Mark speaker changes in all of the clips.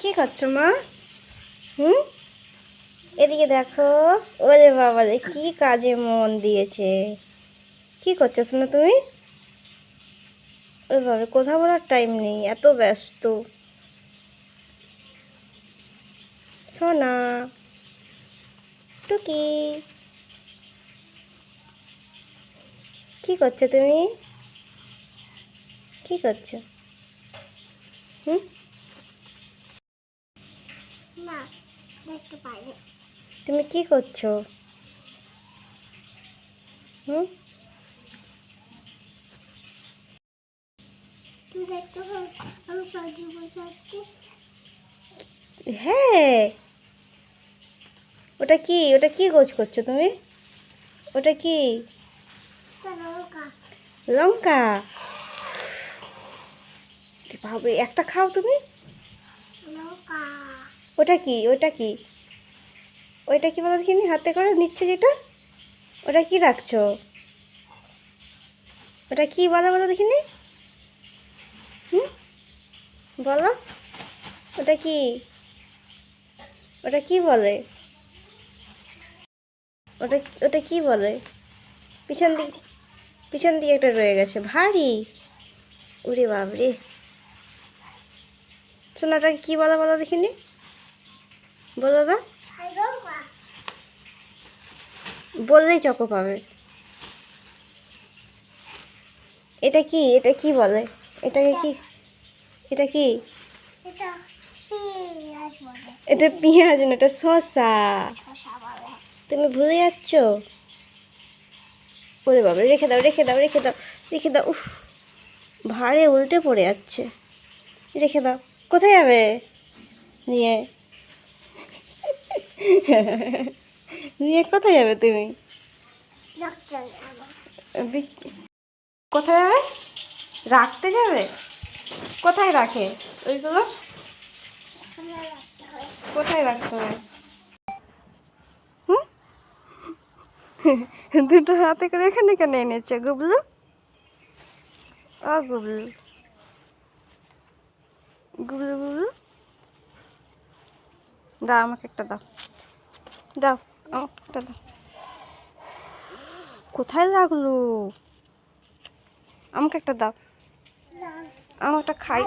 Speaker 1: কি করছ মা? হুম? এদিকে দেখো, ওরে বাবা রে, কি কাজে মন দিয়েছে। কি করছ শোনো তুমি? ওরে বাবা কথা বলার টাইম নেই, এত ব্যস্ত। সোনা, টুকি। কি করছ তুমি? কি করছ? হুম?
Speaker 2: না দেখতে পাইনি।
Speaker 1: তুমি কি করছ? হুম?
Speaker 2: আমি সবজি বসাচ্ছি
Speaker 1: হ্যাঁ। ওটা কি? ওটা কি গোছ করছ তুমি? ওটা কি?
Speaker 2: লঙ্কা?
Speaker 1: ভাবে একটা খাও তুমি। ওটা কি? ওটা কি? ওইটা কি বলো দেখিনি? হাতে করে নিচ্ছে যেটা? ওটা কি রাখছো? ওটা কি বলো বলো দেখিনি? হুম? বলো। ওটা কি? ওটা কি বলে? ওটা ওটা কি বলে? পিছন দিক, পিছন দিকে একটা রয়ে গেছে। ভারী। উরে বাবরে সোনাটা কি বলা, বলো দেখিনি? বলো দা বললেই চকো পাবে। এটা কি? এটা কি বলে? এটাকে কি? এটা কি?
Speaker 2: এটা পেঁয়াজ
Speaker 1: না, এটা শসা। তুমি ভুলে যাচ্ছ? ওরে বাবা, রেখে দাও রেখে দাও রেখে দাও রেখে দাও। উফ ভারে উল্টে পড়ে যাচ্ছে। রেখে দাও। কোথায় যাবে? নিয়ে নিয়ে কোথায় যাবে তুমি? কোথায় যাবে? রাখতে যাবে? কোথায় রাখে? ওইগুলো? কোথায় রাখতে হবে? দুটো হাতে করে এখানে কেন এনেছে গুবলু? ও গুবলু। গুবলু গুবলু। দাও আমাকে একটা দাও। দাও আমাকে একটা দাও। কোথায় লাগল? আমাকে একটা দাও। আমার একটা খাই।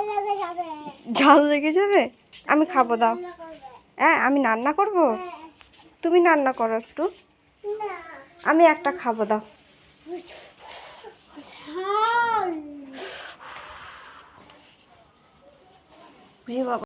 Speaker 1: ঝাল লেগে যাবে? আমি খাব দাও। হ্যাঁ আমি রান্না করব? তুমি রান্না করো একটু। আমি একটা খাব দাও। বাবা।